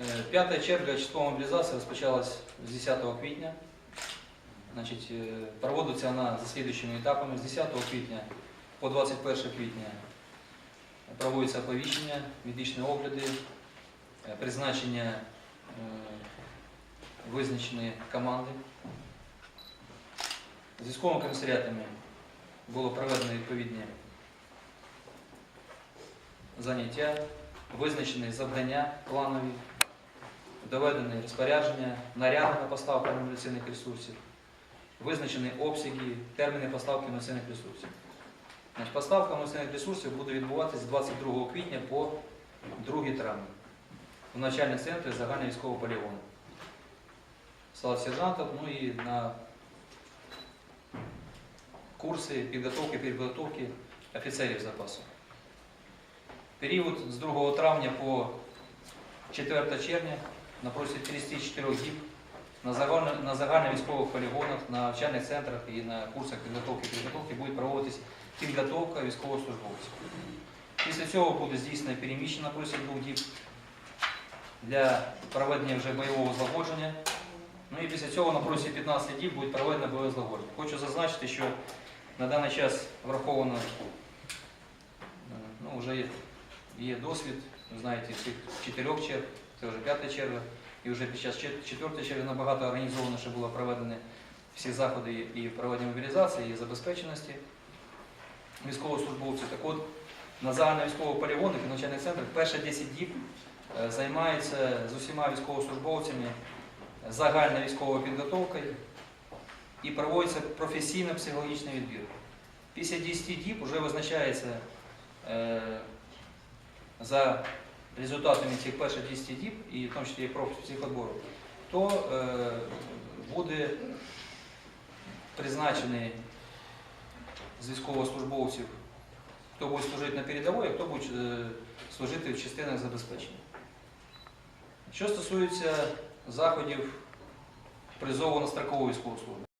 Е, П'ята черга часової мобілізації розпочалась з 10 квітня. Значить, е, проводиться вона за слідуючими етапами. З 10 квітня по 21 квітня проводиться оповіщення, медичні огляди, е, призначення визначеної команди. З військовими комісаріатами було проведено відповідні заняття, визначені завдання планові, доведені розпорядження, наряди на поставку мобілізаційних ресурсів, визначені обсяги, терміни поставки мобілізаційних ресурсів. Значить, поставка мобілізаційних ресурсів буде відбуватися з 22 квітня по 2 травня в навчальних центрі загального військового полігону. Слава сержантів, ну і на курси підготовки, підготовки офіцерів запасу. Період з 2 травня по 4 червня на протязі 34 діб на на загальновійськових полігонах, на навчальних центрах і на курсах підготовки підготовки буде проводитись підготовка військовослужбовців. Після цього буде здійснено переміщення на протязі двох діб для проведення вже бойового злагодження. Ну і після цього на протязі 15 діб буде проведено бойове злагодження. Хочу зазначити, що на даний час враховано, е, ну, вже є, досвід, ви знаєте, цих чотирьох черг, це вже п'ята черга, і вже під час чет- четвертої черги набагато організовано, що було проведені всі заходи і проведення мобілізації, і забезпеченості військовослужбовців. Так от, на загальновійськових полігонах і навчальних центрах перші 10 діб е, займаються з усіма військовослужбовцями загальною військовою підготовкою і проводиться професійно-психологічний відбір. Після 10 діб вже визначається е, за результатами цих перших 10 діб, і в тому числі і профпсихотбору, то е, буде призначений з військовослужбовців, хто буде служити на передовій, а хто буде е, служити в частинах забезпечення. Що стосується заходів призову на строкову військову службу.